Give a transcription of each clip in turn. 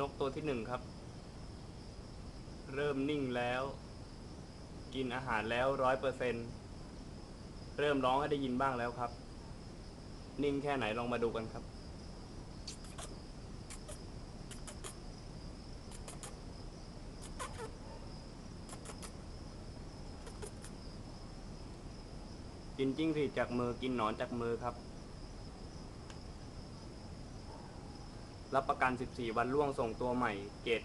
นกตัวที่หนึ่งครับ เริ่มนิ่งแล้ว กินอาหารแล้วร้อยเปอร์เซ็นเริ่มร้องให้ได้ยินบ้างแล้วครับ นิ่งแค่ไหนลองมาดูกันครับกินจิ้งหรีดจากมือกินหนอนจากมือครับ รับประกัน 14 วันล่วงส่งตัวใหม่ เกรด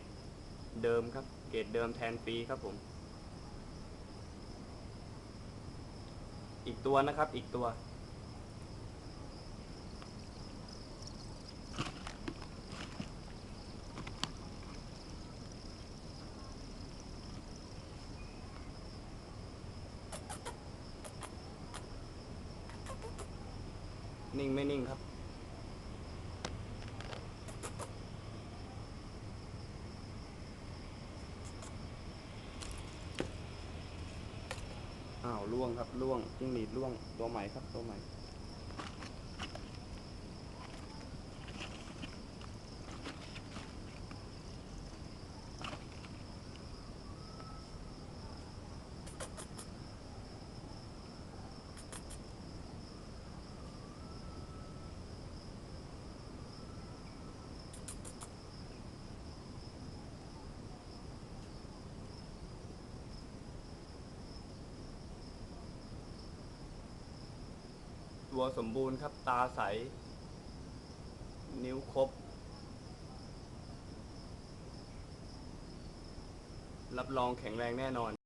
เดิมครับ เกรดเดิมแทนฟรีครับผม อีกตัวนะครับอีกตัว นิ่งไม่นิ่งครับ อ้าวล่วงครับล่วงจิ้งหรีดล่วงตัวใหม่ครับตัวใหม่ ตัวสมบูรณ์ครับ ตาใส นิ้วครบ รับรองแข็งแรงแน่นอน